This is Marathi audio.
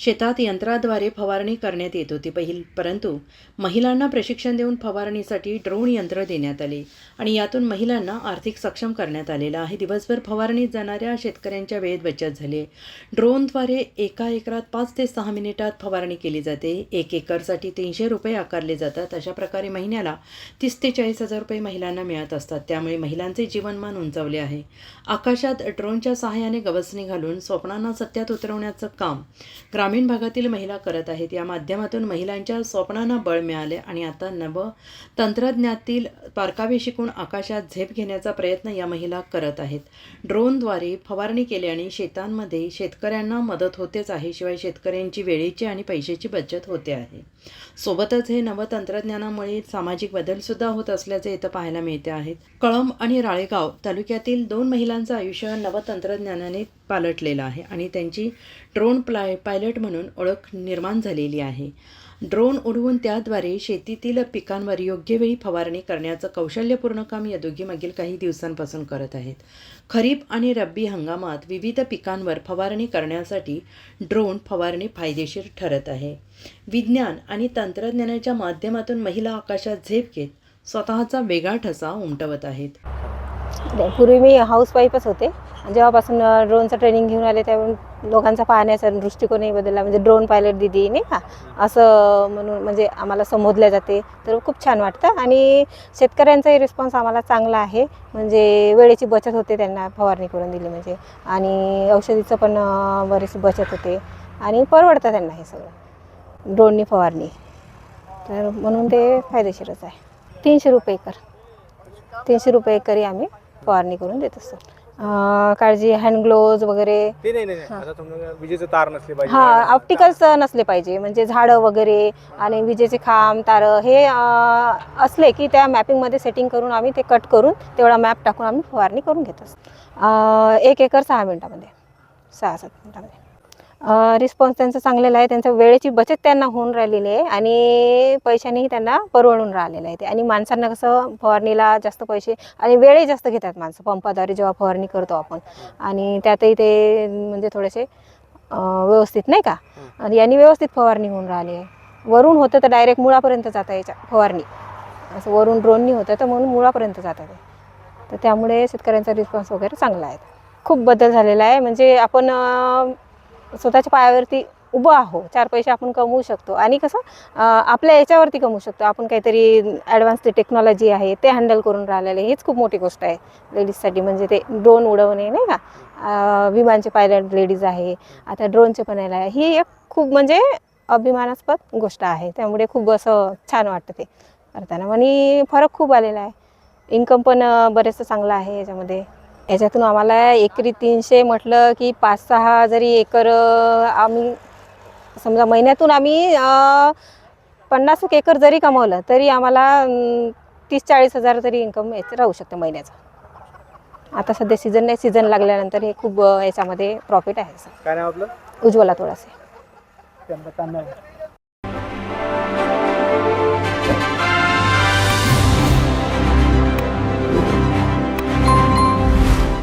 शेतात यंत्राद्वारे फवारणी करण्यात येत होती पहिल परंतु महिलांना प्रशिक्षण देऊन फवारणीसाठी ड्रोन यंत्र देण्यात आले आणि यातून महिलांना आर्थिक सक्षम करण्यात आलेलं आहे. दिवसभर फवारणीत जाणाऱ्या शेतकऱ्यांच्या वेळेत बचत झाली. ड्रोनद्वारे एका एकरात पाच ते सहा मिनिटात फवारणी केली जाते. एक एकरसाठी तीनशे रुपये आकारले जातात. अशा प्रकारे महिन्याला तीस ते चाळीस हजार रुपये महिलांना मिळत असतात. त्यामुळे महिलांचे जीवनमान उंचावले आहे. आकाशात ड्रोनच्या सहाय्याने गवसणी घालून स्वप्नांना सत्यात उतरवण्याचं काम ग्रामीण भागातील महिला करत आहेत. या माध्यमातून महिलांच्या स्वप्नांना बळ मिळाले आणि आता नव तंत्रज्ञातील पारकावे शिकून आकाशात झेप घेण्याचा प्रयत्न या महिला करत आहेत. ड्रोनद्वारे फवारणी केल्याने शेतांमध्ये शेतकऱ्यांना मदत होतेच आहे. शिवाय शेतकऱ्यांची वेळेची आणि पैशाची बचत होते आहे. सोबतच हे नवतंत्रज्ञानामुळे सामाजिक बदलसुद्धा होत असल्याचे इथं पाहायला मिळते आहेत. कळंब आणि राळेगाव तालुक्यातील दोन महिलांचं आयुष्य नवतंत्रज्ञानाने पालटलेलं आहे आणि त्यांची ड्रोन प्लाय पायलट म्हणून ओळख निर्माण झालेली आहे. ड्रोन उडवून त्याद्वारे शेतीतील पिकांवर योग्य वेळी फवारणी करण्याचं कौशल्यपूर्ण काम या दोघी मागील काही दिवसांपासून करत आहेत. खरीप आणि रब्बी हंगामात विविध पिकांवर फवारणी करण्यासाठी ड्रोन फवारणी फायदेशीर ठरत आहे. विज्ञान आणि तंत्रज्ञानाच्या माध्यमातून महिला आकाशात झेप घेत स्वतःचा वेगळा ठसा उमटवत आहेत. पूर्वी मी हाऊसवाईफच होते. जेव्हापासून ड्रोनचं ट्रेनिंग घेऊन आले त्यावेळी लोकांचा पाहण्याचा दृष्टिकोनही बदलला. म्हणजे ड्रोन पायलट दिदी नाही का? असं म्हणून म्हणजे आम्हाला संबोधल्या जाते. तर खूप छान वाटतं. आणि शेतकऱ्यांचाही रिस्पॉन्स आम्हाला चांगला आहे. म्हणजे वेळेची बचत होते त्यांना फवारणी करून दिली म्हणजे. आणि औषधीचं पण बरीच बचत होते. आणि परवडतं त्यांना हे सगळं. ड्रोननी फवारणी. तर म्हणून ते फायदेशीरच आहे. तीनशे रुपये एकर. तीनशे रुपये एकरी आम्ही फवारणी करून देत असतो. अं, काळजी हँड ग्लोव्ज वगैरे. ते नाही नाही नाही. आता समजा विजेचं तार नसले पाहिजे. हा ऑप्टिकल्स नसले पाहिजे. म्हणजे झाडं वगैरे आणि विजेचे खांब तारं हे अं, असले की त्या मॅपिंगमध्ये सेटिंग करून आम्ही ते कट करून तेवढा मॅप टाकून आम्ही फवारणी करून घेत असतो. अं, एक एकर सहा मिनटामध्ये. सहा सात मिनटामध्ये. रिस्पॉन्स त्यांचा चांगलेला आहे. त्यांच्या वेळेची बचत त्यांना होऊन राहिलेली आहे आणि पैशानेही त्यांना परवडून राहिलेलं आहे ते. आणि माणसांना कसं फवारणीला जास्त पैसे आणि वेळही जास्त घेतात माणसं. पंपाद्वारे जेव्हा फवारणी करतो आपण. आणि त्यातही ते म्हणजे थोडेसे व्यवस्थित नाही का? आणि यांनी व्यवस्थित फवारणी होऊन राहिली आहे. वरून होतं तर डायरेक्ट मुळापर्यंत जातं याच्या फवारणी. असं वरून ड्रोननी होतं तर म्हणून मुळापर्यंत जातं ते. तर त्यामुळे शेतकऱ्यांचा रिस्पॉन्स वगैरे चांगला आहे. खूप बदल झालेला आहे. म्हणजे आपण स्वतःच्या पायावरती उभं आहो. चार पैसे आपण कमवू शकतो. आणि कसं आपल्या याच्यावरती कमवू शकतो. आपण काहीतरी ॲडव्हान्स ते टेक्नॉलॉजी आहे ते हँडल करून राहिलेले. हीच खूप मोठी गोष्ट आहे. लेडीजसाठी म्हणजे ते ड्रोन उडवणे नाही का? विमानचे पायलट लेडीज आहे. आता ड्रोनचे पण यायला आहे. ही एक खूप म्हणजे अभिमानास्पद गोष्ट आहे. त्यामुळे खूप असं छान वाटतं ते करताना. आणि फरक खूप आलेला आहे. इन्कम पण बरेचसं चांगलं आहे याच्यामध्ये. याच्यातून आम्हाला एकरी तीनशे म्हटलं की पाच सहा जरी एकर आम्ही समजा महिन्यातून आम्ही पन्नास एक एकर जरी कमवलं तरी आम्हाला तीस चाळीस हजार तरी इन्कम याचं राहू शकतं महिन्याचं. आता सध्या सीझन नाही सीझन लागल्यानंतर हे खूप याच्यामध्ये प्रॉफिट आहे काय नाव आपलं? उज्ज्वला थोडासे